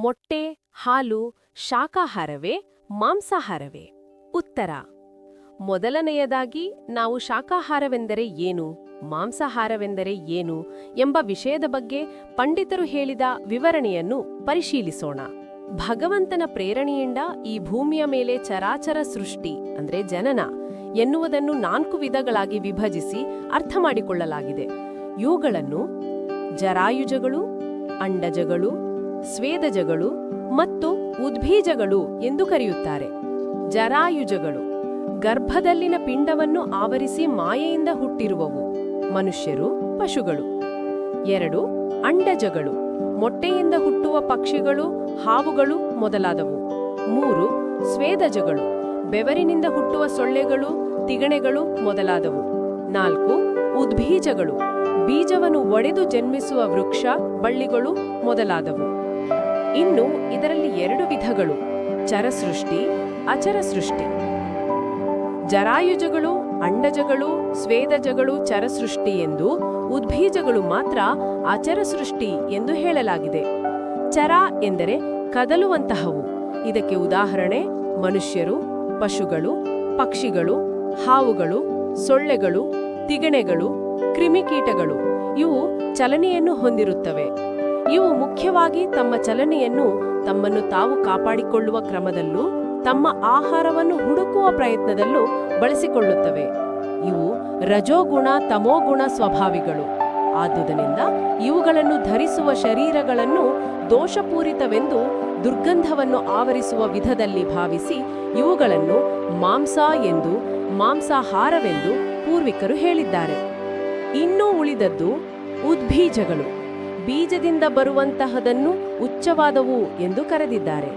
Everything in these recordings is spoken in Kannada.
ಮೊಟ್ಟೆ, ಹಾಲು ಶಾಖಾಹಾರವೇ ಮಾಂಸಾಹಾರವೇ? ಉತ್ತರ. ಮೊದಲನೆಯದಾಗಿ ನಾವು ಶಾಖಾಹಾರವೆಂದರೆ ಏನು, ಮಾಂಸಾಹಾರವೆಂದರೆ ಏನು ಎಂಬ ವಿಷಯದ ಬಗ್ಗೆ ಪಂಡಿತರು ಹೇಳಿದ ವಿವರಣೆಯನ್ನು ಪರಿಶೀಲಿಸೋಣ. ಭಗವಂತನ ಪ್ರೇರಣೆಯಿಂದ ಈ ಭೂಮಿಯ ಮೇಲೆ ಚರಾಚರ ಸೃಷ್ಟಿ, ಅಂದರೆ ಜನನ, ಎನ್ನುವುದನ್ನು ನಾಲ್ಕು ವಿಧಗಳಾಗಿ ವಿಭಜಿಸಿ ಅರ್ಥ ಮಾಡಿಕೊಳ್ಳಲಾಗಿದೆ. ಇವುಗಳನ್ನು ಜರಾಯುಜಗಳು, ಅಂಡಜಗಳು ಸ್ವೇದಜಗಳು ಮತ್ತು ಉದ್ಭೀಜಗಳು ಎಂದು ಕರೆಯುತ್ತಾರೆ. ಜರಾಯುಜಗಳು ಗರ್ಭದಲ್ಲಿನ ಪಿಂಡವನ್ನು ಆವರಿಸಿ ಮಾಯೆಯಿಂದ ಹುಟ್ಟಿರುವವು. ಮನುಷ್ಯರು ಪಶುಗಳು. ಎರಡು, ಅಂಡಜಗಳು ಮೊಟ್ಟೆಯಿಂದ ಹುಟ್ಟುವ ಪಕ್ಷಿಗಳು, ಹಾವುಗಳು ಮೊದಲಾದವು. ಮೂರು, ಸ್ವೇದಜಗಳು ಬೆವರಿನಿಂದ ಹುಟ್ಟುವ ಸೊಳ್ಳೆಗಳು, ತಿಗಣೆಗಳು ಮೊದಲಾದವು. ನಾಲ್ಕು, ಉದ್ಭೀಜಗಳು ಬೀಜವನ್ನು ಒಡೆದು ಜನ್ಮಿಸುವ ವೃಕ್ಷ, ಬಳ್ಳಿಗಳು ಮೊದಲಾದವು. ಇನ್ನು ಇದರಲ್ಲಿ ಎರಡು ವಿಧಗಳು, ಚರಸೃಷ್ಟಿ ಅಚರ ಸೃಷ್ಟಿ ಜರಾಯುಜಗಳು, ಅಂಡಜಗಳು, ಸ್ವೇದಜಗಳು, ಚರಸೃಷ್ಟಿ ಎಂದು ಉದ್ಭೀಜಗಳು ಮಾತ್ರ ಅಚರ ಸೃಷ್ಟಿ ಎಂದು ಹೇಳಲಾಗಿದೆ. ಚರ ಎಂದರೆ ಕದಲುವಂತಹವು. ಇದಕ್ಕೆ ಉದಾಹರಣೆ, ಮನುಷ್ಯರು, ಪಶುಗಳು, ಪಕ್ಷಿಗಳು, ಹಾವುಗಳು, ಸೊಳ್ಳೆಗಳು, ತಿಗಣೆಗಳು, ಕ್ರಿಮಿಕೀಟಗಳು. ಇವು ಚಲನೆಯನ್ನು ಹೊಂದಿರುತ್ತವೆ. ಇವು ಮುಖ್ಯವಾಗಿ ತಮ್ಮ ಚಲನೆಯನ್ನು ತಮ್ಮನ್ನು ತಾವು ಕಾಪಾಡಿಕೊಳ್ಳುವ ಕ್ರಮದಲ್ಲೂ ತಮ್ಮ ಆಹಾರವನ್ನು ಹುಡುಕುವ ಪ್ರಯತ್ನದಲ್ಲೂ ಬಳಸಿಕೊಳ್ಳುತ್ತವೆ. ಇವು ರಜೋಗುಣ ತಮೋಗುಣ ಸ್ವಭಾವಿಗಳು. ಆದುದರಿಂದ ಇವುಗಳನ್ನು ಧರಿಸುವ ಶರೀರಗಳನ್ನು ದೋಷಪೂರಿತವೆಂದು ದುರ್ಗಂಧವನ್ನು ಆವರಿಸುವ ವಿಧದಲ್ಲಿ ಭಾವಿಸಿ ಇವುಗಳನ್ನು ಮಾಂಸ ಎಂದು, ಮಾಂಸಾಹಾರವೆಂದು ಪೂರ್ವಿಕರು ಹೇಳಿದ್ದಾರೆ. ಇನ್ನೂ ಉಳಿದದ್ದು ಉದ್ಬೀಜಗಳು ಬೀಜದಿಂದ ಬರುವಂತಹದನ್ನು ಉಚ್ಚವಾದವು ಎಂದು ಕರೆದಿದ್ದಾರೆ.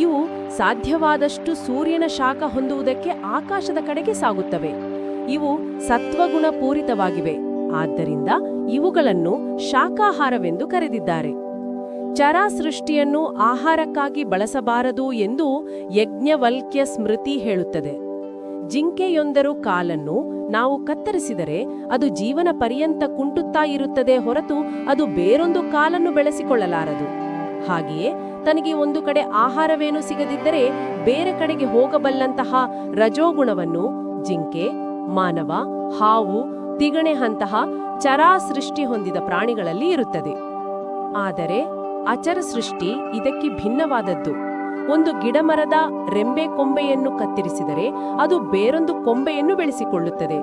ಇವು ಸಾಧ್ಯವಾದಷ್ಟು ಸೂರ್ಯನ ಶಾಖ ಹೊಂದುವುದಕ್ಕೆ ಆಕಾಶದ ಕಡೆಗೆ ಸಾಗುತ್ತವೆ. ಇವು ಸತ್ವಗುಣ ಪೂರಿತವಾಗಿವೆ ಆದ್ದರಿಂದ ಇವುಗಳನ್ನು ಶಾಖಾಹಾರವೆಂದು ಕರೆದಿದ್ದಾರೆ. ಚರ ಸೃಷ್ಟಿಯನ್ನು ಆಹಾರಕ್ಕಾಗಿ ಬಳಸಬಾರದು ಎಂದು ಯಜ್ಞವಲ್ಕ್ಯ ಸ್ಮೃತಿ ಹೇಳುತ್ತದೆ. ಜಿಂಕೆಯೊಂದರು ಕಾಲನ್ನು ನಾವು ಕತ್ತರಿಸಿದರೆ ಅದು ಜೀವನ ಪರ್ಯಂತ ಕುಂಟುತ್ತಾ ಇರುತ್ತದೆ ಹೊರತು ಅದು ಬೇರೊಂದು ಕಾಲನ್ನು ಬೆಳೆಸಿಕೊಳ್ಳಲಾರದು. ಹಾಗೆಯೇ ತನಗೆ ಒಂದು ಕಡೆ ಆಹಾರವೇನೂ ಸಿಗದಿದ್ದರೆ ಬೇರೆ ಕಡೆಗೆ ಹೋಗಬಲ್ಲಂತಹ ರಜೋಗುಣವನ್ನು ಜಿಂಕೆ, ಮಾನವ, ಹಾವು ತಿಗಣೆಹಂತಹ ಚರಾ ಸೃಷ್ಟಿ ಹೊಂದಿದ ಪ್ರಾಣಿಗಳಲ್ಲಿ ಇರುತ್ತದೆ. ಆದರೆ ಅಚರ ಸೃಷ್ಟಿ ಇದಕ್ಕೆ ಭಿನ್ನವಾದದ್ದು. ಒಂದು ಗಿಡಮರದ ರೆಂಬೆ ಕೊಂಬೆಯನ್ನು ಕತ್ತರಿಸಿದರೆ ಅದು ಬೇರೊಂದು ಕೊಂಬೆಯನ್ನು ಬೆಳೆಸಿಕೊಳ್ಳುತ್ತದೆ.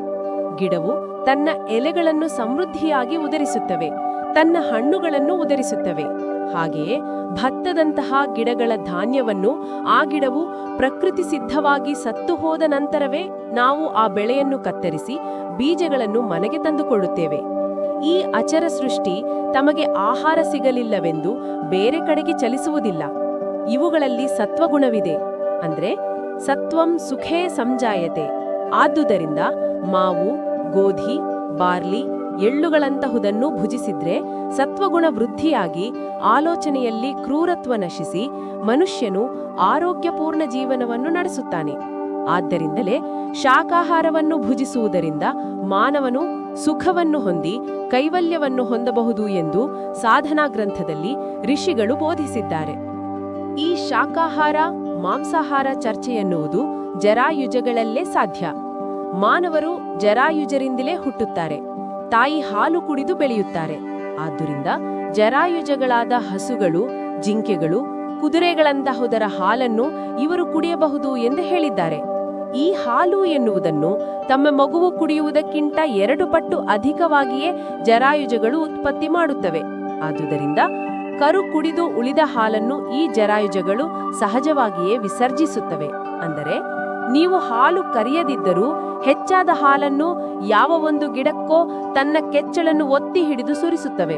ಗಿಡವು ತನ್ನ ಎಲೆಗಳನ್ನು ಸಮೃದ್ಧಿಯಾಗಿ ಉದರಿಸುತ್ತವೆ, ತನ್ನ ಹಣ್ಣುಗಳನ್ನು ಉದರಿಸುತ್ತವೆ. ಹಾಗೆಯೇ ಭತ್ತದಂತಹ ಗಿಡಗಳ ಧಾನ್ಯವನ್ನು ಆ ಗಿಡವು ಪ್ರಕೃತಿ ಸಿದ್ಧವಾಗಿ ಸತ್ತು ಹೋದ ನಂತರವೇ ನಾವು ಆ ಬೆಳೆಯನ್ನು ಕತ್ತರಿಸಿ ಬೀಜಗಳನ್ನು ಮನೆಗೆ ತಂದುಕೊಳ್ಳುತ್ತೇವೆ. ಈ ಅಚರ ಸೃಷ್ಟಿ ತಮಗೆ ಆಹಾರ ಸಿಗಲಿಲ್ಲವೆಂದು ಬೇರೆ ಕಡೆಗೆ ಚಲಿಸುವುದಿಲ್ಲ. ಇವುಗಳಲ್ಲಿ ಸತ್ವಗುಣವಿದೆ. ಅಂದ್ರೆ ಸತ್ವಂ ಸುಖೇ ಸಂಜಾಯತೆ. ಆದುದರಿಂದ ಮಾವು, ಗೋಧಿ, ಬಾರ್ಲಿ ಎಳ್ಳುಗಳಂತಹುದನ್ನು ಭುಜಿಸಿದ್ರೆ ಸತ್ವಗುಣ ವೃದ್ಧಿಯಾಗಿ ಆಲೋಚನೆಯಲ್ಲಿ ಕ್ರೂರತ್ವ ನಶಿಸಿ ಮನುಷ್ಯನು ಆರೋಗ್ಯಪೂರ್ಣ ಜೀವನವನ್ನು ನಡೆಸುತ್ತಾನೆ. ಆದ್ದರಿಂದಲೇ ಶಾಖಾಹಾರವನ್ನು ಭುಜಿಸುವುದರಿಂದ ಮಾನವನು ಸುಖವನ್ನು ಹೊಂದಿ ಕೈವಲ್ಯವನ್ನು ಹೊಂದಬಹುದು ಎಂದು ಸಾಧನಾ ಗ್ರಂಥದಲ್ಲಿ ಋಷಿಗಳು ಬೋಧಿಸಿದ್ದಾರೆ. ಈ ಶಾಕಾಹಾರ ಮಾಂಸಾಹಾರ ಚರ್ಚೆಯೆನ್ನುವುದು ಜರಾಯುಜಗಳಲ್ಲೇ ಸಾಧ್ಯ. ಮಾನವರು ಜರಾಯುಜರಿಂದಲೇ ಹುಟ್ಟುತ್ತಾರೆ. ತಾಯಿ ಹಾಲು ಕುಡಿದು ಬೆಳೆಯುತ್ತಾರೆ. ಆದ್ದರಿಂದ ಜರಾಯುಜಗಳಾದ ಹಸುಗಳು, ಜಿಂಕೆಗಳು, ಕುದುರೆಗಳಂತಹುದರ ಹಾಲನ್ನು ಇವರು ಕುಡಿಯಬಹುದು ಎಂದು ಹೇಳಿದ್ದಾರೆ. ಈ ಹಾಲು ಎನ್ನುವುದನ್ನು ತಮ್ಮ ಮಗುವು ಕುಡಿಯುವುದಕ್ಕಿಂತ ಎರಡು ಪಟ್ಟು ಅಧಿಕವಾಗಿಯೇ ಜರಾಯುಜಗಳು ಉತ್ಪತ್ತಿ ಮಾಡುತ್ತವೆ. ಆದುದರಿಂದ ಕರು ಕುಡಿದು ಉಳಿದ ಹಾಲನ್ನು ಈ ಜರಾಯುಜಗಳು ಸಹಜವಾಗಿಯೇ ವಿಸರ್ಜಿಸುತ್ತವೆ. ಅಂದರೆ, ನೀವು ಹಾಲು ಕರೆಯದಿದ್ದರೂ ಹೆಚ್ಚಾದ ಹಾಲನ್ನು ಯಾವ ಒಂದು ಗಿಡಕ್ಕೋ ತನ್ನ ಕೆಚ್ಚಳನ್ನು ಒತ್ತಿ ಹಿಡಿದು ಸುರಿಸುತ್ತವೆ.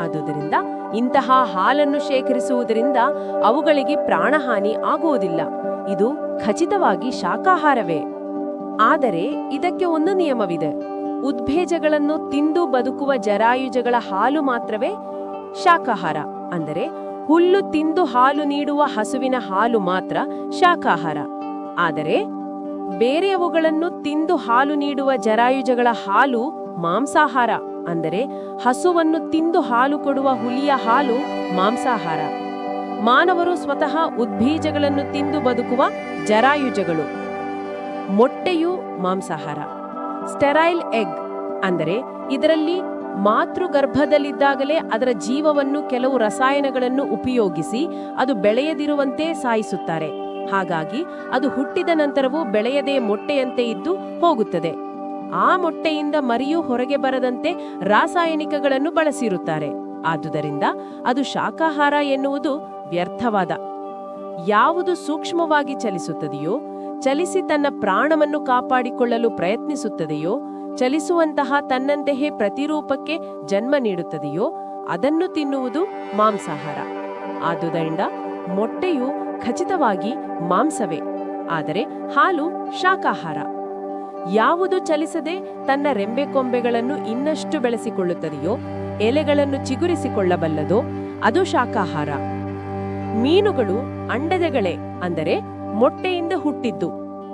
ಆದುದರಿಂದ ಇಂತಹ ಹಾಲನ್ನು ಶೇಖರಿಸುವುದರಿಂದ ಅವುಗಳಿಗೆ ಪ್ರಾಣಹಾನಿ ಆಗುವುದಿಲ್ಲ. ಇದು ಖಚಿತವಾಗಿ ಶಾಖಾಹಾರವೇ ಆದರೆ, ಇದಕ್ಕೆ ಒಂದು ನಿಯಮವಿದೆ. ಉದ್ಭೇಜಗಳನ್ನು ತಿಂದು ಬದುಕುವ ಜರಾಯುಜಗಳ ಹಾಲು ಮಾತ್ರವೇ ಶಾಕಾಹಾರ. ಅಂದರೆ ಹುಲ್ಲು ತಿಂದು ಹಾಲು ನೀಡುವ ಹಸುವಿನ ಹಾಲು ಮಾತ್ರ ಶಾಖಾಹಾರ. ಆದರೆ ಬೇರೆಯವುಗಳನ್ನು ತಿಂದು ಹಾಲು ನೀಡುವ ಜರಾಯುಜಗಳ ಹಾಲು ಮಾಂಸಾಹಾರ, ಅಂದರೆ ಹಸುವನ್ನು ತಿಂದು ಹಾಲು ಕೊಡುವ ಹುಲಿಯ ಹಾಲು ಮಾಂಸಾಹಾರ. ಮಾನವರು ಸ್ವತಃ ಉದ್ಭೀಜಗಳನ್ನು ತಿಂದು ಬದುಕುವ ಜರಾಯುಜಗಳು. ಮೊಟ್ಟೆಯು ಮಾಂಸಾಹಾರ. ಸ್ಟೆರೈಲ್ ಎಗ್, ಅಂದರೆ ಇದರಲ್ಲಿ ಮಾತೃ ಗರ್ಭದಲ್ಲಿದ್ದಾಗಲೇ ಅದರ ಜೀವವನ್ನು ಕೆಲವು ರಸಾಯನಗಳನ್ನು ಉಪಯೋಗಿಸಿ ಅದು ಬೆಳೆಯದಿರುವಂತೆ ಸಾಯಿಸುತ್ತಾರೆ. ಹಾಗಾಗಿ ಅದು ಹುಟ್ಟಿದ ನಂತರವೂ ಬೆಳೆಯದೇ ಮೊಟ್ಟೆಯಂತೆ ಇದ್ದು ಹೋಗುತ್ತದೆ. ಆ ಮೊಟ್ಟೆಯಿಂದ ಮರಿಯೂ ಹೊರಗೆ ಬರದಂತೆ ರಾಸಾಯನಿಕಗಳನ್ನು ಬಳಸಿರುತ್ತಾರೆ. ಆದುದರಿಂದ ಅದು ಶಾಕಾಹಾರ ಎನ್ನುವುದು ವ್ಯರ್ಥವಾದ. ಯಾವುದು ಸೂಕ್ಷ್ಮವಾಗಿ ಚಲಿಸುತ್ತದೆಯೋ, ಚಲಿಸಿ ತನ್ನ ಪ್ರಾಣವನ್ನು ಕಾಪಾಡಿಕೊಳ್ಳಲು ಪ್ರಯತ್ನಿಸುತ್ತದೆಯೋ ಚಲಿಸುವಂತಹ ತನ್ನಂತೆಯೇ ಪ್ರತಿರೂಪಕ್ಕೆ ಜನ್ಮ ನೀಡುತ್ತದೆಯೋ ಅದನ್ನು ತಿನ್ನುವುದು ಮಾಂಸಾಹಾರ. ಆದುದರಿಂದ ಮೊಟ್ಟೆಯು ಖಚಿತವಾಗಿ ಮಾಂಸವೇ, ಆದರೆ ಹಾಲು ಶಾಕಾಹಾರ ಯಾವುದು ಚಲಿಸದೆ ತನ್ನ ರೆಂಬೆ ಕೊಂಬೆಗಳನ್ನು ಇನ್ನಷ್ಟು ಬೆಳೆಸಿಕೊಳ್ಳುತ್ತದೆಯೋ, ಎಲೆಗಳನ್ನು ಚಿಗುರಿಸಿಕೊಳ್ಳಬಲ್ಲದೋ, ಅದು ಶಾಕಾಹಾರ ಮೀನುಗಳು ಅಂಡದಗಳೇ, ಅಂದರೆ ಮೊಟ್ಟೆಯಿಂದ ಹುಟ್ಟಿದ್ದು,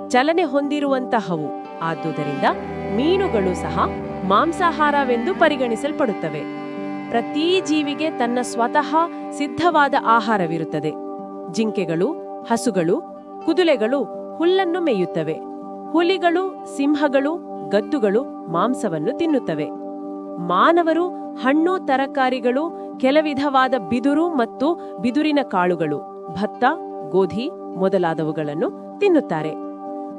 ಚಲನೆ ಹೊಂದಿರುವಂತಹವು. ಆದುದರಿಂದ ಮೀನುಗಳು ಸಹ ಮಾಂಸಾಹಾರವೆಂದು ಪರಿಗಣಿಸಲ್ಪಡುತ್ತವೆ. ಪ್ರತಿ ಜೀವಿಗೆ ತನ್ನ ಸ್ವತಃ ಸಿದ್ಧವಾದ ಆಹಾರವಿರುತ್ತದೆ. ಜಿಂಕೆಗಳು, ಹಸುಗಳು, ಕುದುಲೆಗಳು ಹುಲ್ಲನ್ನು ಮೇಯುತ್ತವೆ. ಹುಲಿಗಳು, ಸಿಂಹಗಳು, ಗದ್ದುಗಳು ಮಾಂಸವನ್ನು ತಿನ್ನುತ್ತವೆ. ಮಾನವರು, ಹಣ್ಣು, ತರಕಾರಿಗಳು, ಕೆಲವಿಧವಾದ ಬಿದುರು ಮತ್ತು ಬಿದುರಿನ ಕಾಳುಗಳು, ಭತ್ತ, ಗೋಧಿ ಮೊದಲಾದವುಗಳನ್ನು ತಿನ್ನುತ್ತಾರೆ.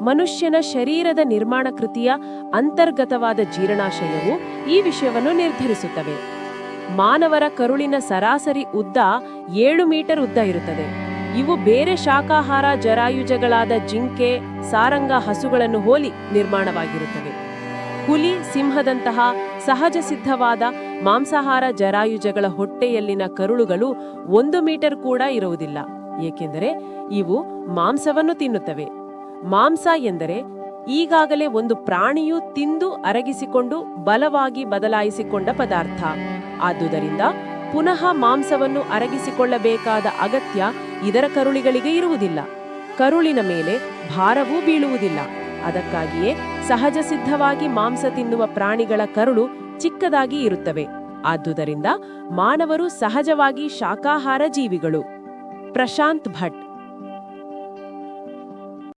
ಮನುಷ್ಯನ ಶರೀರದ ನಿರ್ಮಾಣ ಕೃತಿಯ ಅಂತರ್ಗತವಾದ ಜೀರ್ಣಾಶಯವು ಈ ವಿಷಯವನ್ನು ನಿರ್ಧರಿಸುತ್ತವೆ. ಮಾನವರ ಕರುಳಿನ ಸರಾಸರಿ ಉದ್ದ ಏಳು ಮೀಟರ್ ಉದ್ದ ಇರುತ್ತದೆ. ಇವು ಬೇರೆ ಶಾಖಾಹಾರ ಜರಾಯುಜಗಳಾದ ಜಿಂಕೆ, ಸಾರಂಗ ಹಸುಗಳನ್ನು ಹೋಲಿ ನಿರ್ಮಾಣವಾಗಿರುತ್ತವೆ. ಹುಲಿ, ಸಿಂಹದಂತಹ ಸಹಜ ಸಿದ್ಧವಾದ ಮಾಂಸಾಹಾರ ಜರಾಯುಜಗಳ ಹೊಟ್ಟೆಯಲ್ಲಿನ ಕರುಳುಗಳು ಒಂದು ಮೀಟರ್ ಕೂಡ ಇರುವುದಿಲ್ಲ. ಏಕೆಂದರೆ ಇವು ಮಾಂಸವನ್ನು ತಿನ್ನುತ್ತವೆ. ಮಾಂಸ ಎಂದರೆ ಈಗಾಗಲೇ ಒಂದು ಪ್ರಾಣಿಯು ತಿಂದು ಅರಗಿಸಿಕೊಂಡು ಬಲವಾಗಿ ಬದಲಾಯಿಸಿಕೊಂಡ ಪದಾರ್ಥ. ಆದುದರಿಂದ ಪುನಃ ಮಾಂಸವನ್ನು ಅರಗಿಸಿಕೊಳ್ಳಬೇಕಾದ ಅಗತ್ಯ ಇದರ ಕರುಳಿಗಳಿಗೆ ಇರುವುದಿಲ್ಲ. ಕರುಳಿನ ಮೇಲೆ ಭಾರವೂ ಬೀಳುವುದಿಲ್ಲ. ಅದಕ್ಕಾಗಿಯೇ ಸಹಜ ಸಿದ್ಧವಾಗಿ ಮಾಂಸ ತಿನ್ನುವ ಪ್ರಾಣಿಗಳ ಕರುಳು ಚಿಕ್ಕದಾಗಿ ಇರುತ್ತವೆ. ಆದುದರಿಂದ ಮಾನವರು ಸಹಜವಾಗಿ ಶಾಖಾಹಾರ ಜೀವಿಗಳು. ಪ್ರಶಾಂತ್ ಭಟ್.